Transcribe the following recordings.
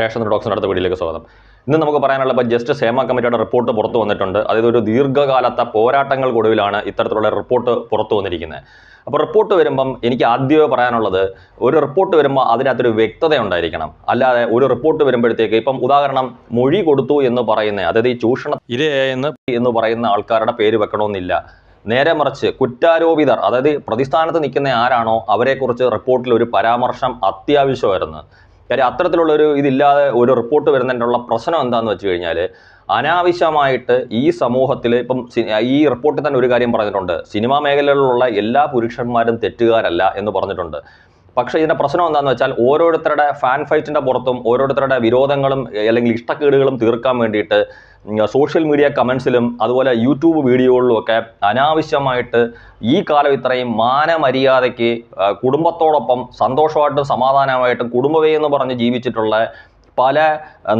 Ration ഡോക്സിന്റെ അടുത്ത വീഡിയോയിലേക്ക് സ്വാഗതം. ഇന്ന് നമുക്ക് പറയാനുള്ള ഇപ്പോൾ ജസ്റ്റ് സേമ കമ്മിറ്റിയുടെ റിപ്പോർട്ട് പുറത്തു വന്നിട്ടുണ്ട്. അതായത് ഒരു ദീർഘകാലത്തെ പോരാട്ടങ്ങൾക്കൊടുവിലാണ് ഇത്തരത്തിലുള്ള റിപ്പോർട്ട് പുറത്തു വന്നിരിക്കുന്നത്. അപ്പോൾ റിപ്പോർട്ട് വരുമ്പം എനിക്ക് ആദ്യമേ പറയാനുള്ളത് ഒരു റിപ്പോർട്ട് വരുമ്പോൾ അതിനകത്തൊരു വ്യക്തത ഉണ്ടായിരിക്കണം. അല്ലാതെ ഒരു റിപ്പോർട്ട് വരുമ്പോഴത്തേക്ക് ഇപ്പം ഉദാഹരണം മൊഴി കൊടുത്തു എന്ന് പറയുന്ന അതായത് ഈ ചൂഷണ ഇരയെന്ന് എന്ന് പറയുന്ന ആൾക്കാരുടെ പേര് വെക്കണമെന്നില്ല. നേരെ മറിച്ച് കുറ്റാരോപിതർ അതായത് പ്രതിസ്ഥാനത്ത് നിൽക്കുന്ന ആരാണോ അവരെക്കുറിച്ച് റിപ്പോർട്ടിൽ ഒരു പരാമർശം അത്യാവശ്യമായിരുന്നു. കാര്യം അത്തരത്തിലുള്ള ഒരു ഇതില്ലാതെ ഒരു റിപ്പോർട്ട് വരുന്നതിനുള്ള പ്രശ്നം എന്താണെന്ന് വെച്ച് കഴിഞ്ഞാൽ അനാവശ്യമായിട്ട് ഈ സമൂഹത്തിൽ ഇപ്പം ഈ റിപ്പോർട്ടിൽ തന്നെ ഒരു കാര്യം പറഞ്ഞിട്ടുണ്ട്. സിനിമാ മേഖലകളിലുള്ള എല്ലാ പുരുഷന്മാരും തെറ്റുകാരല്ല എന്ന് പറഞ്ഞിട്ടുണ്ട്. പക്ഷേ ഇതിന്റെ പ്രശ്നം എന്താണെന്ന് വെച്ചാൽ ഓരോരുത്തരുടെ ഫാൻ ഫൈറ്റിന്റെ പുറത്തും ഓരോരുത്തരുടെ വിരോധങ്ങളും അല്ലെങ്കിൽ ഇഷ്ടക്കേടുകളും തീർക്കാൻ വേണ്ടിയിട്ട് സോഷ്യൽ മീഡിയ കമൻസിലും അതുപോലെ യൂട്യൂബ് വീഡിയോകളിലും ഒക്കെ അനാവശ്യമായിട്ട് ഈ കാലം ഇത്രയും മാനമര്യാദയ്ക്ക് കുടുംബത്തോടൊപ്പം സന്തോഷമായിട്ടും സമാധാനമായിട്ടും കുടുംബവേ എന്ന് പറഞ്ഞ് ജീവിച്ചിട്ടുള്ള പല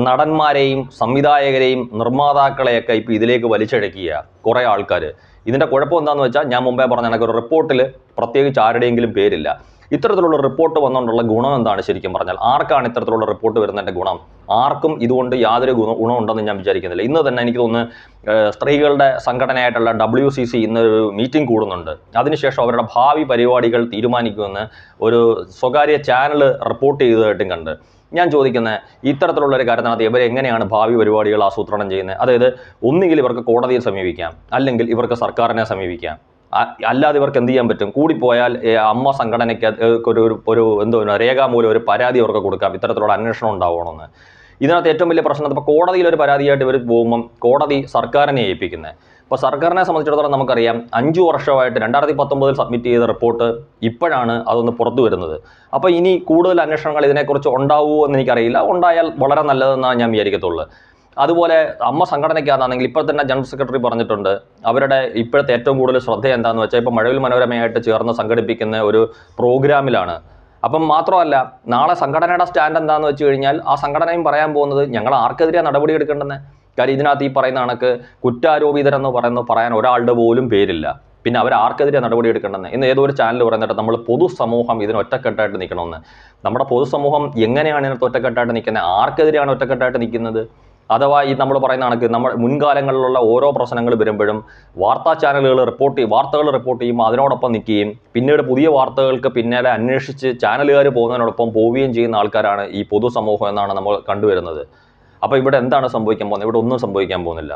നടന്മാരെയും സംവിധായകരെയും നിർമ്മാതാക്കളെയൊക്കെ ഇപ്പോൾ ഇതിലേക്ക് വലിച്ചഴക്കുക കുറേ ആൾക്കാർ ഇതിന്റെ കുഴപ്പം എന്താണെന്ന് വെച്ചാൽ ഞാൻ മുമ്പേ പറഞ്ഞ കണക്ക് ഒരു റിപ്പോർട്ടിൽ പ്രത്യേകിച്ച് ആരുടെയെങ്കിലും പേരില്ല. ഇത്തരത്തിലുള്ള റിപ്പോർട്ട് വന്നുകൊണ്ടുള്ള ഗുണം എന്താണ് ശരിക്കും പറഞ്ഞാൽ? ആർക്കാണ് ഇത്തരത്തിലുള്ള റിപ്പോർട്ട് വരുന്നതിന്റെ ഗുണം? ആർക്കും ഇതുകൊണ്ട് യാതൊരു ഗുണം ഗുണമുണ്ടെന്ന് ഞാൻ വിചാരിക്കുന്നില്ല. ഇന്ന് തന്നെ എനിക്ക് തോന്നുന്നു സ്ത്രീകളുടെ സംഘടനയായിട്ടുള്ള ഡബ്ല്യു സി സി ഇന്നൊരു മീറ്റിംഗ് കൂടുന്നുണ്ട്. അതിനുശേഷം അവരുടെ ഭാവി പരിപാടികൾ തീരുമാനിക്കുമെന്ന് ഒരു സ്വകാര്യ ചാനൽ റിപ്പോർട്ട് ചെയ്തതായിട്ടും കണ്ട്. ഞാൻ ചോദിക്കുന്നത് ഇത്തരത്തിലുള്ള ഒരു കാര്യത്തിനകത്ത് ഇവർ എങ്ങനെയാണ് ഭാവി പരിപാടികൾ ആസൂത്രണം ചെയ്യുന്നത്? അതായത് ഒന്നുകിൽ ഇവർക്ക് കോടതിയെ സമീപിക്കാം അല്ലെങ്കിൽ ഇവർക്ക് സർക്കാരിനെ സമീപിക്കാം. അല്ലാതെ ഇവർക്ക് എന്ത് ചെയ്യാൻ പറ്റും? കൂടിപ്പോയാൽ പോയാൽ അമ്മ സംഘടനയ്ക്ക് ഒരു ഒരു എന്തോ രേഖാമൂലം ഒരു പരാതി അവർക്ക് കൊടുക്കാം. ഇത്തരത്തിലുള്ള അന്വേഷണം ഉണ്ടാവണമെന്ന്. ഇതിനകത്ത് ഏറ്റവും വലിയ പ്രശ്നം ഇപ്പോൾ കോടതിയിൽ ഒരു പരാതിയായിട്ട് ഇവർ പോകുമ്പം കോടതി സർക്കാരിനെ ഏൽപ്പിക്കുന്നത് ഇപ്പോൾ സർക്കാരിനെ സംബന്ധിച്ചിടത്തോളം നമുക്കറിയാം അഞ്ചു വർഷമായിട്ട് രണ്ടായിരത്തി പത്തൊമ്പതിൽ സബ്മിറ്റ് ചെയ്ത റിപ്പോർട്ട് ഇപ്പോഴാണ് അതൊന്ന് പുറത്തു വരുന്നത്. അപ്പോൾ ഇനി കൂടുതൽ അന്വേഷണങ്ങൾ ഇതിനെക്കുറിച്ച് ഉണ്ടാവുമോ എന്ന് എനിക്കറിയില്ല. ഉണ്ടായാൽ വളരെ നല്ലതെന്നാണ് ഞാൻ വിചാരിക്കത്തുള്ളൂ. അതുപോലെ അമ്മ സംഘടനയ്ക്കകത്താണെങ്കിൽ ഇപ്പോൾ തന്നെ ജനറൽ സെക്രട്ടറി പറഞ്ഞിട്ടുണ്ട് അവരുടെ ഇപ്പോഴത്തെ ഏറ്റവും കൂടുതൽ ശ്രദ്ധ എന്താണെന്ന് വെച്ചാൽ ഇപ്പോൾ മഴവിൽ മനോരമയായിട്ട് ചേർന്ന് സംഘടിപ്പിക്കുന്ന ഒരു പ്രോഗ്രാമിലാണ്. അപ്പം മാത്രമല്ല നാളെ സംഘടനയുടെ സ്റ്റാൻഡ് എന്താണെന്ന് വെച്ച് കഴിഞ്ഞാൽ ആ സംഘടനയും പറയാൻ പോകുന്നത് ഞങ്ങൾ ആർക്കെതിരെയാണ് നടപടി എടുക്കേണ്ടത് കാര്യം ഇതിനകത്ത് ഈ പറയുന്ന കണക്ക് കുറ്റാരോപിതരെന്ന് പറയുന്ന പറയാൻ ഒരാളുടെ പോലും പേരില്ല. പിന്നെ അവർ ആർക്കെതിരെ നടപടി എടുക്കേണ്ടെന്ന്. ഇന്ന് ഏതോ ഒരു ചാനൽ പറയുന്നിട്ട് നമ്മൾ പൊതുസമൂഹം ഇതിന് ഒറ്റക്കെട്ടായിട്ട് നിൽക്കണമെന്ന് നമ്മുടെ പൊതുസമൂഹം എങ്ങനെയാണ് ഇതിനകത്ത് ഒറ്റക്കെട്ടായിട്ട് നിൽക്കുന്നത്? ആർക്കെതിരെയാണ് ഒറ്റക്കെട്ടായിട്ട് നിൽക്കുന്നത്? അഥവാ ഈ നമ്മൾ പറയുന്ന കണക്ക് നമ്മൾ മുൻകാലങ്ങളിലുള്ള ഓരോ പ്രശ്നങ്ങൾ വരുമ്പോഴും വാർത്താ ചാനലുകൾ റിപ്പോർട്ട് ചെയ്യും വാർത്തകൾ റിപ്പോർട്ട് ചെയ്യും അതിനോടൊപ്പം നിൽക്കുകയും പിന്നീട് പുതിയ വാർത്തകൾക്ക് പിന്നാലെ അന്വേഷിച്ച് ചാനലുകാർ പോകുന്നതിനോടൊപ്പം പോവുകയും ചെയ്യുന്ന ആൾക്കാരാണ് ഈ പൊതുസമൂഹം എന്നാണ് നമ്മൾ കണ്ടുവരുന്നത് അപ്പോൾ ഇവിടെ എന്താണ് സംഭവിക്കാൻ പോകുന്നത്? ഇവിടെ ഒന്നും സംഭവിക്കാൻ പോകുന്നില്ല.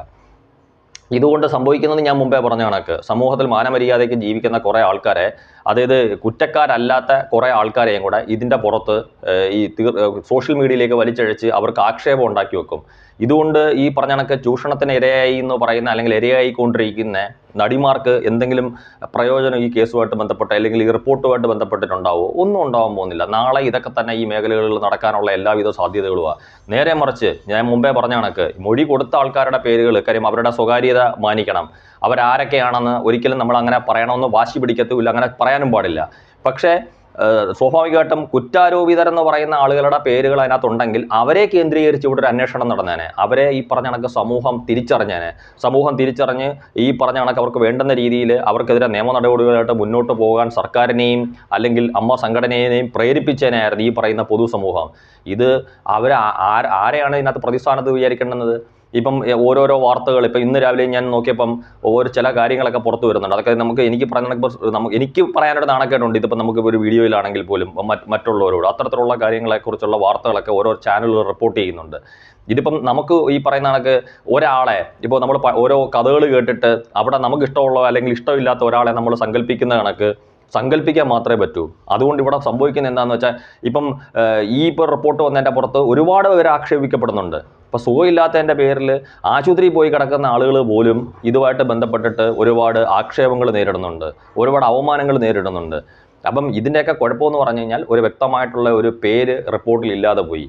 ഇതുകൊണ്ട് സംഭവിക്കുന്നത് ഞാൻ മുമ്പേ പറഞ്ഞ കണക്ക്. സമൂഹത്തിൽ മാനമര്യാദയ്ക്ക് ജീവിക്കുന്ന കുറേ ആൾക്കാരെ അതായത് കുറ്റക്കാരല്ലാത്ത കുറേ ആൾക്കാരെയും കൂടെ ഇതിന്റെ പുറത്ത് ഈ സോഷ്യൽ മീഡിയയിലേക്ക് വലിച്ചഴച്ച് അവർക്ക് ആക്ഷേപം ഉണ്ടാക്കി വെക്കും. ഇതുകൊണ്ട് ഈ പറഞ്ഞ കണക്ക് ചൂഷണത്തിന് ഇരയായി എന്ന് പറയുന്ന അല്ലെങ്കിൽ ഇരയായിക്കൊണ്ടിരിക്കുന്ന നടിമാർക്ക് എന്തെങ്കിലും പ്രയോജനം ഈ കേസുമായിട്ട് ബന്ധപ്പെട്ട് അല്ലെങ്കിൽ ഈ റിപ്പോർട്ടുമായിട്ട് ബന്ധപ്പെട്ടിട്ടുണ്ടാവോ? ഒന്നും ഉണ്ടാവാൻ പോകുന്നില്ല. നാളെ ഇതൊക്കെ തന്നെ ഈ മേഖലകളിൽ നടക്കാനുള്ള എല്ലാവിധ സാധ്യതകളുമാണ് നേരെ മറിച്ച് ഞാൻ മുമ്പേ പറഞ്ഞ കണക്ക് മൊഴി കൊടുത്ത ആൾക്കാരുടെ പേരുകൾ കാര്യം അവരുടെ സ്വകാര്യത മാനിക്കണം. അവരാരൊക്കെയാണെന്ന് ഒരിക്കലും നമ്മൾ അങ്ങനെ പറയണമെന്ന് വാശി പിടിക്കത്തുമില്ല അങ്ങനെ പറയാനും പാടില്ല. പക്ഷേ സ്വാഭാവികമായിട്ടും കുറ്റാരോപിതരെന്ന് പറയുന്ന ആളുകളുടെ പേരുകൾ അതിനകത്തുണ്ടെങ്കിൽ അവരെ കേന്ദ്രീകരിച്ച് ഇവിടെ ഒരു അന്വേഷണം നടന്നേനെ. അവരെ ഈ പറഞ്ഞ കണക്ക് സമൂഹം തിരിച്ചറിഞ്ഞേനെ. സമൂഹം തിരിച്ചറിഞ്ഞ് ഈ പറഞ്ഞ കണക്ക് അവർക്ക് വേണ്ടുന്ന രീതിയിൽ അവർക്കെതിരെ നിയമ നടപടികളായിട്ട് മുന്നോട്ട് പോകാൻ സർക്കാരിനെയും അല്ലെങ്കിൽ അമ്മ സംഘടനയെയും പ്രേരിപ്പിച്ചേനായിരുന്നു ഈ പറയുന്ന പൊതുസമൂഹം. ഇത് അവർ ആരെയാണ് ഇതിനകത്ത് പ്രതിസ്ഥാനത്ത് വിചാരിക്കേണ്ടുന്നത്? ഇപ്പം ഓരോരോ വാർത്തകൾ ഇപ്പം ഇന്ന് രാവിലെ ഞാൻ നോക്കിയപ്പം ഓരോ ചില കാര്യങ്ങളൊക്കെ പുറത്തു വരുന്നുണ്ട്. അതൊക്കെ നമുക്ക് എനിക്ക് പറഞ്ഞ നമുക്ക് എനിക്ക് പറയാനൊരു നാണക്കേടുണ്ട്. ഇതിപ്പോൾ നമുക്ക് ഒരു വീഡിയോയിലാണെങ്കിൽ പോലും മറ്റുള്ളവരോട് അത്തരത്തിലുള്ള കാര്യങ്ങളെക്കുറിച്ചുള്ള വാർത്തകളൊക്കെ ഓരോ ചാനലുകൾ റിപ്പോർട്ട് ചെയ്യുന്നുണ്ട്. ഇതിപ്പം നമുക്ക് ഈ പറയുന്ന കണക്ക് ഒരാളെ ഇപ്പോൾ നമ്മൾ ഓരോ കഥകൾ കേട്ടിട്ട് അവിടെ നമുക്ക് ഇഷ്ടമുള്ള അല്ലെങ്കിൽ ഇഷ്ടമില്ലാത്ത ഒരാളെ നമ്മൾ സങ്കല്പിക്കുന്ന കണക്ക് സങ്കല്പിക്കാൻ മാത്രമേ പറ്റൂ. അതുകൊണ്ട് ഇവിടെ സംഭവിക്കുന്നത് എന്താണെന്ന് വെച്ചാൽ ഇപ്പം ഈ ഇപ്പോൾ റിപ്പോർട്ട് വന്നതിന്റെ പുറത്ത് ഒരുപാട് പേര് ആക്ഷേപിക്കപ്പെടുന്നുണ്ട്. ഇപ്പോൾ സുഖമില്ലാത്തതിന്റെ പേരിൽ ആശുപത്രിയിൽ പോയി കിടക്കുന്ന ആളുകൾ പോലും ഇതുമായിട്ട് ബന്ധപ്പെട്ടിട്ട് ഒരുപാട് ആക്ഷേപങ്ങൾ നേരിടുന്നുണ്ട്. ഒരുപാട് അവമാനങ്ങൾ നേരിടുന്നുണ്ട്. അപ്പം ഇതിന്റെയൊക്കെ കുഴപ്പമെന്ന് പറഞ്ഞു കഴിഞ്ഞാൽ ഒരു വ്യക്തമായിട്ടുള്ള ഒരു പേര് റിപ്പോർട്ടിൽ ഇല്ലാതെ പോയി.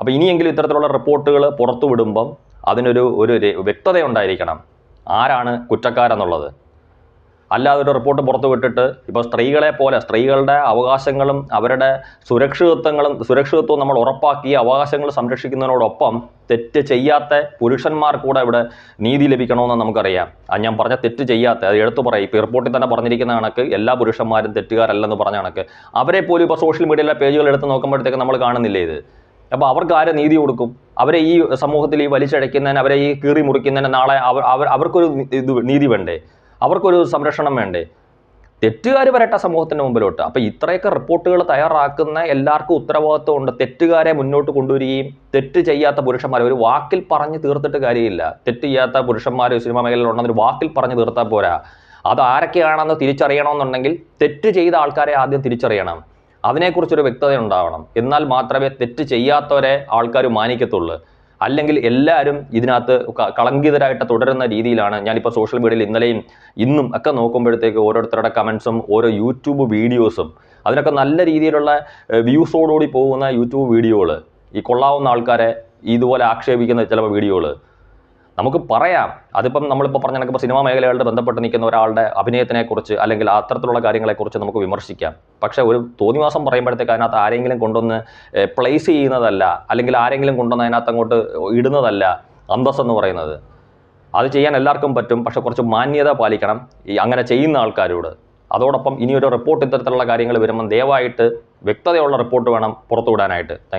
അപ്പോൾ ഇനിയെങ്കിലും ഇത്തരത്തിലുള്ള റിപ്പോർട്ടുകൾ പുറത്തു വിടുമ്പം അതിനൊരു ഒരു വ്യക്തത ഉണ്ടായിരിക്കണം ആരാണ് കുറ്റക്കാരെന്നുള്ളത്? അല്ലാതെ ഒരു റിപ്പോർട്ട് പുറത്തു വിട്ടിട്ട് ഇപ്പോൾ സ്ത്രീകളെ പോലെ സ്ത്രീകളുടെ അവകാശങ്ങളും അവരുടെ സുരക്ഷിതത്വങ്ങളും സുരക്ഷിതത്വവും നമ്മൾ ഉറപ്പാക്കി അവകാശങ്ങൾ സംരക്ഷിക്കുന്നതിനോടൊപ്പം തെറ്റ് ചെയ്യാത്ത പുരുഷന്മാർ കൂടെ ഇവിടെ നീതി ലഭിക്കണമെന്ന് നമുക്കറിയാം. അത് ഞാൻ പറഞ്ഞ തെറ്റ് ചെയ്യാത്ത അത് എടുത്തു പറയും. ഇപ്പോൾ റിപ്പോർട്ടിൽ തന്നെ പറഞ്ഞിരിക്കുന്ന കണക്ക് എല്ലാ പുരുഷന്മാരും തെറ്റുകാരല്ലെന്ന് പറഞ്ഞ കണക്ക്. അവരെ പോലും ഇപ്പോൾ സോഷ്യൽ മീഡിയയിലെ പേജുകൾ എടുത്ത് നോക്കുമ്പോഴത്തേക്ക് നമ്മൾ കാണുന്നില്ലേ ഇത്? അപ്പോൾ അവർക്ക് ആരെ നീതി കൊടുക്കും? അവരെ ഈ സമൂഹത്തിൽ ഈ വലിച്ചഴയ്ക്കുന്നതിന് അവരെ ഈ കീറി മുറിക്കുന്നതിന് നാളെ അവർ അവർ അവർക്കൊരു ഇത് നീതി വേണ്ടേ? അവർക്കൊരു സംരക്ഷണം വേണ്ടേ? തെറ്റുകാർ വരട്ടെ സമൂഹത്തിന്റെ മുമ്പിലോട്ട്. അപ്പോൾ ഇത്രയൊക്കെ റിപ്പോർട്ടുകൾ തയ്യാറാക്കുന്ന എല്ലാവർക്കും ഉത്തരവാദിത്വമുണ്ട് തെറ്റുകാരെ മുന്നോട്ട് കൊണ്ടുവരികയും തെറ്റ് ചെയ്യാത്ത പുരുഷന്മാരെ ഒരു വാക്കിൽ പറഞ്ഞ് തീർത്തിട്ട് കാര്യമില്ല. തെറ്റ് ചെയ്യാത്ത പുരുഷന്മാർ സിനിമ മേഖലയിൽ ഉണ്ടെന്നൊരു വാക്കിൽ പറഞ്ഞ് തീർത്താൽ പോരാ. അത് ആരൊക്കെയാണെന്ന് തിരിച്ചറിയണമെന്നുണ്ടെങ്കിൽ തെറ്റ് ചെയ്ത ആൾക്കാരെ ആദ്യം തിരിച്ചറിയണം. അതിനെക്കുറിച്ചൊരു വ്യക്തത ഉണ്ടാവണം എന്നാൽ മാത്രമേ തെറ്റ് ചെയ്യാത്തവരെ ആൾക്കാർ മാനിക്കത്തുള്ളൂ. അല്ലെങ്കിൽ എല്ലാവരും ഇതിനകത്ത് കളങ്കിതരായിട്ട് തുടരുന്ന രീതിയിലാണ് ഞാനിപ്പോൾ സോഷ്യൽ മീഡിയയിൽ ഇന്നലെയും ഇന്നും ഒക്കെ നോക്കുമ്പോഴത്തേക്ക് ഓരോരുത്തരുടെ കമൻസും ഓരോ യൂട്യൂബ് വീഡിയോസും. അതിനൊക്കെ നല്ല രീതിയിലുള്ള വ്യൂസോടുകൂടി പോകുന്ന യൂട്യൂബ് വീഡിയോകൾ ഈ കൊള്ളാവുന്ന ആൾക്കാരെ ഇതുപോലെ ആക്ഷേപിക്കുന്ന ചില വീഡിയോകൾ നമുക്ക് പറയാം. അതിപ്പം നമ്മളിപ്പോൾ പറഞ്ഞ കണക്കിപ്പോൾ സിനിമാ മേഖലകളുടെ ബന്ധപ്പെട്ട് നിൽക്കുന്ന ഒരാളുടെ അഭിനയത്തിനെക്കുറിച്ച് അല്ലെങ്കിൽ അത്തരത്തിലുള്ള കാര്യങ്ങളെക്കുറിച്ച് നമുക്ക് വിമർശിക്കാം. പക്ഷേ ഒരു തോന്നിവാസം പറയുമ്പോഴത്തേക്ക് അതിനകത്ത് ആരെങ്കിലും കൊണ്ടുവന്ന് പ്ലേസ് ചെയ്യുന്നതല്ല അല്ലെങ്കിൽ ആരെങ്കിലും കൊണ്ടുവന്ന് അതിനകത്ത് അങ്ങോട്ട് ഇടുന്നതല്ല അന്തസ് എന്ന് പറയുന്നത്. അത് ചെയ്യാൻ എല്ലാവർക്കും പറ്റും പക്ഷെ കുറച്ച് മാന്യത പാലിക്കണം ഈ അങ്ങനെ ചെയ്യുന്ന ആൾക്കാരോട്. അതോടൊപ്പം ഇനിയൊരു റിപ്പോർട്ട് ഇത്തരത്തിലുള്ള കാര്യങ്ങൾ വരുമ്പം ദയവായിട്ട് വ്യക്തതയുള്ള റിപ്പോർട്ട് വേണം പുറത്തുവിടാനായിട്ട്. താങ്ക്